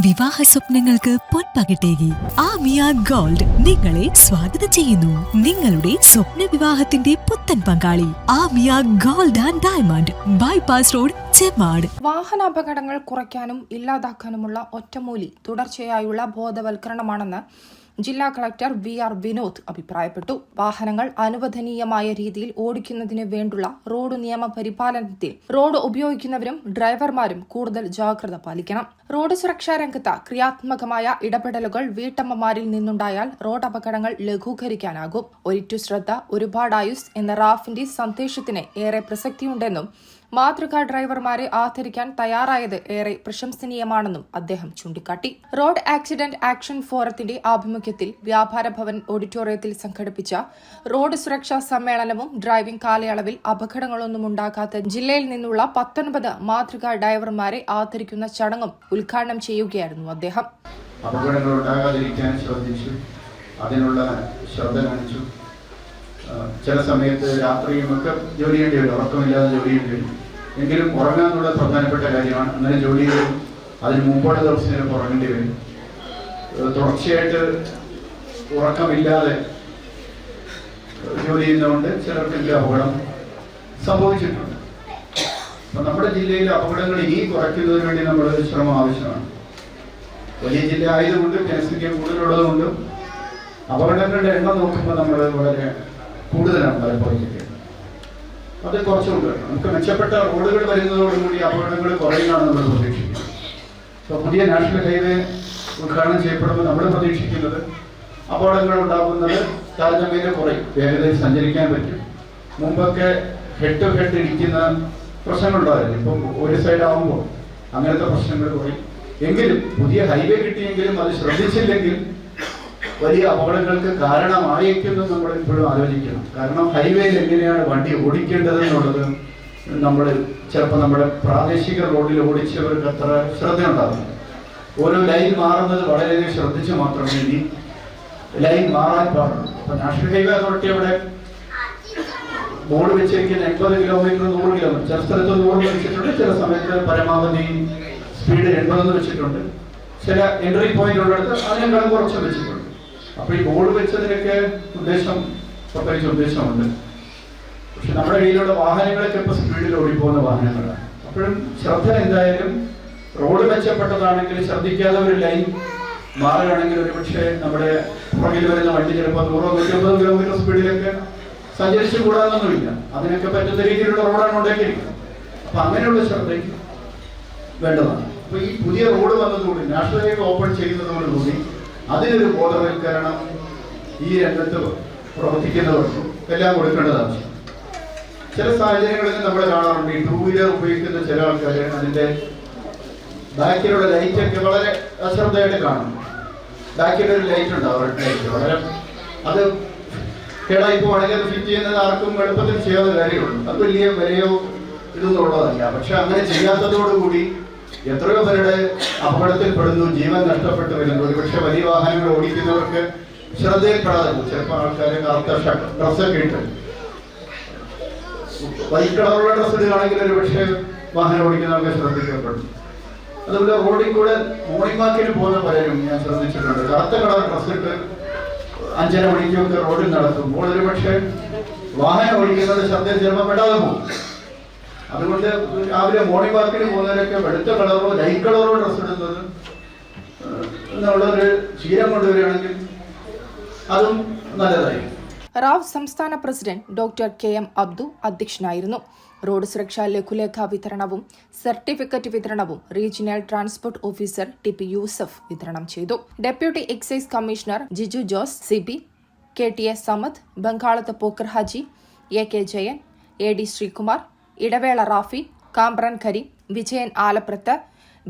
വിവാഹ സ്വപ്നങ്ങൾക്ക് പൊൻപകിട്ടേകി ആമിയ ഗോൾഡ് നിങ്ങളെ സ്വാഗതം ചെയ്യുന്നു. നിങ്ങളുടെ സ്വപ്ന വിവാഹത്തിന്റെ പുത്തൻ പങ്കാളി Amiya gold and diamond bypass road Chemmad. വാഹനാപകടങ്ങൾ കുറയ്ക്കാനും ഇല്ലാതാക്കാനുമുള്ള ഒറ്റമൂലി തുടർച്ചയായുള്ള ബോധവൽക്കരണമാണെന്ന് ജില്ലാ കളക്ടർ വി ആർ വിനോദ് അഭിപ്രായപ്പെട്ടു. വാഹനങ്ങൾ അനുവദനീയമായ രീതിയിൽ ഓടിക്കുന്നതിന് വേണ്ടുള്ള റോഡ് നിയമ പരിപാലനത്തിൽ റോഡ് ഉപയോഗിക്കുന്നവരും ഡ്രൈവർമാരും കൂടുതൽ ജാഗ്രത പാലിക്കണം. റോഡ് സുരക്ഷാ രംഗത്ത് ക്രിയാത്മകമായ ഇടപെടലുകൾ വീട്ടമ്മമാരിൽ നിന്നുണ്ടായാൽ റോഡ് അപകടങ്ങൾ ലഘൂകരിക്കാനാകും. ഒരിറ്റു ശ്രദ്ധ ഒരുപാടായുസ് എന്ന റാഫിന്റെ സന്ദേശത്തിന് ഏറെ പ്രസക്തിയുണ്ടെന്നും മാതൃകാ ഡ്രൈവർമാരെ ആദരിക്കാൻ തയ്യാറായത് ഏറെ പ്രശംസനീയമാണെന്നും അദ്ദേഹം ചൂണ്ടിക്കാട്ടി. റോഡ് ആക്സിഡന്റ് ആക്ഷൻ ഫോറത്തിന്റെ ആഭിമുഖ്യത്തിൽ വ്യാപാര ഭവൻ ഓഡിറ്റോറിയത്തിൽ സംഘടിപ്പിച്ച റോഡ് സുരക്ഷാ സമ്മേളനവും ഡ്രൈവിംഗ് കാലയളവിൽ അപകടങ്ങളൊന്നും ഉണ്ടാക്കാത്ത ജില്ലയിൽ നിന്നുള്ള പത്തൊൻപത് മാതൃകാ ഡ്രൈവർമാരെ ആദരിക്കുന്ന ചടങ്ങും ഉദ്ഘാടനം ചെയ്യുകയായിരുന്നു അദ്ദേഹം. അപകടങ്ങൾ ഉണ്ടാകാതിരിക്കാൻ ശ്രദ്ധിച്ചു. അതിനുള്ള ശ്രദ്ധ കാണിച്ചു. ചില സമയത്ത് രാത്രിയും ഒക്കെ ജോലി ചെയ്യേണ്ടി വരും. ഉറക്കമില്ലാതെ ജോലി ചെയ്യേണ്ടി വരും. എങ്കിലും ഉറങ്ങാന്നുള്ള പ്രധാനപ്പെട്ട കാര്യമാണ് അങ്ങനെ ജോലി ചെയ്യും അതിന് മുമ്പോടെ ദിവസം ഉറങ്ങേണ്ടി വരും. തുടർച്ചയായിട്ട് ഉറക്കമില്ലാതെ ജോലി ചെയ്യുന്നതുകൊണ്ട് ചിലർക്കെങ്കിലും അപകടം സംഭവിച്ചിട്ടുണ്ട്. അപ്പൊ നമ്മുടെ ജില്ലയിൽ അപകടങ്ങൾ ഇനി കുറയ്ക്കുന്നതിന് വേണ്ടി നമ്മൾ ശ്രമം ആവശ്യമാണ്. വലിയ ജില്ല ആയതുകൊണ്ട് ജനസംഖ്യ കൂടുതലുള്ളതുകൊണ്ടും അപകടങ്ങളുടെ എണ്ണം നോക്കുമ്പോൾ നമ്മൾ വളരെ കൂടുതലാണ് പലപ്പോഴും അത് കുറച്ചുകൊണ്ട് നമുക്ക് മെച്ചപ്പെട്ട റോഡുകൾ വരുന്നതോടുകൂടി അപകടങ്ങൾ കുറയുകയാണ് നമ്മൾ പ്രതീക്ഷിക്കുന്നത്. പുതിയ നാഷണൽ ഹൈവേ ഉദ്ഘാടനം ചെയ്യപ്പെടുമ്പോൾ നമ്മൾ പ്രതീക്ഷിക്കുന്നത്. അപകടങ്ങൾ ഉണ്ടാകുന്നത് താരതമ്യേന കുറയും. വേഗതയിൽ സഞ്ചരിക്കാൻ പറ്റും. മുമ്പൊക്കെ ഹെഡ് ടു ഹെഡ് ഇടിക്കുന്ന പ്രശ്നങ്ങളുണ്ടായിരുന്നു. ഇപ്പം ഒരു സൈഡ് ആകുമ്പോൾ അങ്ങനത്തെ പ്രശ്നങ്ങൾ കുറയും. എങ്കിലും പുതിയ ഹൈവേ കിട്ടിയെങ്കിലും അത് ശ്രദ്ധിച്ചില്ലെങ്കിൽ വലിയ അപകടങ്ങൾക്ക് കാരണമായേക്കുമെന്ന് നമ്മൾ ഇപ്പോഴും ആലോചിക്കണം. കാരണം ഹൈവേയിൽ എങ്ങനെയാണ് വണ്ടി ഓടിക്കേണ്ടത് എന്നുള്ളത് നമ്മൾ ചിലപ്പോൾ നമ്മുടെ പ്രാദേശിക റോഡിൽ ഓടിച്ചവർക്ക് അത്ര ശ്രദ്ധയുണ്ടാകും ഓരോ ലൈൻ മാറുന്നത് വളരെയധികം ശ്രദ്ധിച്ചു മാത്രമേ ഇനി ലൈൻ മാറാൻ പാടുള്ളൂ. അപ്പൊ നാഷണൽ ഹൈവേ അതോറിറ്റി അവിടെ ബോർഡ് വെച്ചിരിക്കുന്ന എൺപത് കിലോമീറ്റർ നൂറ് കിലോമീറ്റർ. ചില സ്ഥലത്ത് നൂറ് വെച്ചിട്ടുണ്ട് ചില സമയത്ത് പരമാവധി സ്പീഡ് എൺപതെന്ന് വെച്ചിട്ടുണ്ട്. ചില എൻട്രി പോയിന്റ് ഉള്ളിടത്ത് അതിനേക്കാളും കുറച്ച് വെച്ചിട്ടുണ്ട്. അപ്പൊ ഈ ബോർഡ് വെച്ചതിനൊക്കെ ഉദ്ദേശം പ്രത്യേകിച്ച് ഉദ്ദേശമുണ്ട്. പക്ഷെ നമ്മുടെ കയ്യിലുള്ള വാഹനങ്ങളൊക്കെ ഇപ്പൊ സ്പീഡിൽ ഓടിപ്പോകുന്ന വാഹനങ്ങളാണ്. അപ്പോഴും ശ്രദ്ധ എന്തായാലും റോഡ് മെച്ചപ്പെട്ടതാണെങ്കിൽ ശ്രദ്ധിക്കാതെ ഒരു ലൈൻ മാറുകയാണെങ്കിൽ ഒരു പക്ഷേ നമ്മുടെ പുറകിൽ വരുന്ന വണ്ടി ചിലപ്പോൾ നൂറോ നൂറ്റമ്പത് കിലോമീറ്റർ സ്പീഡിലൊക്കെ സഞ്ചരിച്ചു കൂടാതൊന്നുമില്ല അതിനൊക്കെ പറ്റുന്ന രീതിയിലുള്ള റോഡാണ് ഉണ്ടാക്കിയിരിക്കുന്നത് അപ്പൊ അങ്ങനെയുള്ള ശ്രദ്ധയ്ക്ക് വേണ്ടതാണ്. അപ്പൊ ഈ പുതിയ റോഡ് വന്നതുകൊണ്ട് നാഷണൽ ഹൈവേ ഓപ്പൺ ചെയ്യുന്നതോടുകൂടി അതിനൊരു ബോധവൽക്കരണം ഈ രംഗത്ത് പ്രവർത്തിക്കുന്നവർക്കും എല്ലാം കൊടുക്കേണ്ടതാണ്. ചില സാഹചര്യങ്ങളിൽ നമ്മൾ കാണാറുണ്ട് ഈ ടൂ വീലർ ഉപയോഗിക്കുന്ന ചില ആൾക്കാർ അതിന്റെ ബാക്കിലുള്ള ലൈറ്റൊക്കെ വളരെ അശ്രദ്ധയായിട്ട് കാണും. ബാക്കിലൊരു ലൈറ്റ് ഉണ്ട് റെഡ് ലൈറ്റ്. വളരെ അത് കേടായി പോവാണെങ്കിൽ അത് ഫിറ്റ് ചെയ്യുന്നത് ആർക്കും എളുപ്പത്തിൽ ചെയ്യാവുന്ന കാര്യമുള്ളൂ. അത് വലിയ വിലയോ ഇതെന്നുള്ളതല്ല. പക്ഷെ അങ്ങനെ ചെയ്യാത്തതോടുകൂടി എത്രയോ പേരുടെ അപകടത്തിൽപ്പെടുന്നു ജീവൻ നഷ്ടപ്പെട്ടു വരുന്നു. ഒരുപക്ഷെ വലിയ വാഹനങ്ങൾ ഓടിക്കുന്നവർക്ക് ശ്രദ്ധയിൽപ്പെടാതെ. ചിലപ്പോൾ ആൾക്കാരെ കറുത്ത ഡ്രസ്സൊക്കെ ഇട്ട് വൈറ്റ് കളറുള്ള ഡ്രസ്സ് ഇടുകയാണെങ്കിൽ ഒരു പക്ഷേ വാഹനം ഓടിക്കുന്നവർക്ക് ശ്രദ്ധിക്കപ്പെടും. അതുപോലെ റോഡിൽ കൂടെ മോർണിംഗ് വാക്കിന് പോകുന്ന പലരും ഞാൻ ശ്രദ്ധിച്ചിട്ടുണ്ട്. കറുത്ത കളർ ഡ്രസ്സിട്ട് അഞ്ചര മണിക്കൊക്കെ റോഡിൽ നടക്കുമ്പോൾ ഒരു പക്ഷേ വാഹനം ഓടിക്കുന്നത് ശബ്ദം ചിലപ്പോൾ പെടാതെ പോകും. അതുകൊണ്ട് രാവിലെ മോർണിംഗ് വാക്കിന് പോകുന്നവരൊക്കെ വെളുത്ത കളറോ ലൈറ്റ് കളറോ ഡ്രസ്സ് ഇടുന്നത് എന്നുള്ളൊരു ശീലം കൊണ്ടുവരികയാണെങ്കിൽ അതും നല്ലതായിരിക്കും. റാവ് സംസ്ഥാന president doctor K M Abdu അധ്യക്ഷനായിരുന്നു. റോഡ് സുരക്ഷാ ലഘുലേഖ വിതരണവും സർട്ടിഫിക്കറ്റ് വിതരണവും regional transport officer T P Yusuf വിതരണം ചെയ്തു. Deputy excise commissioner Jiju Jose C B K T S Samad Bangalath Pokkar Haji A K Jayan A D Sreekumar Edavela Rafi Kampran Khari Vijayan Alaprath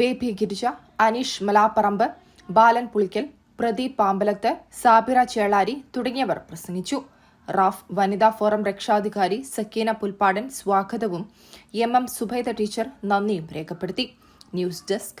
Baby Girija Aneesh Malaparamba Balan Pulikkal Pradeep Pampalath Sabira Chelari തുടങ്ങിയവർ പ്രസംഗിച്ചു. Raf വനിതാ forum രക്ഷാധികാരി സക്കീന പുൽപ്പാടൻ സ്വാഗതവും M M Subaida teacher നന്ദിയും രേഖപ്പെടുത്തി. News desk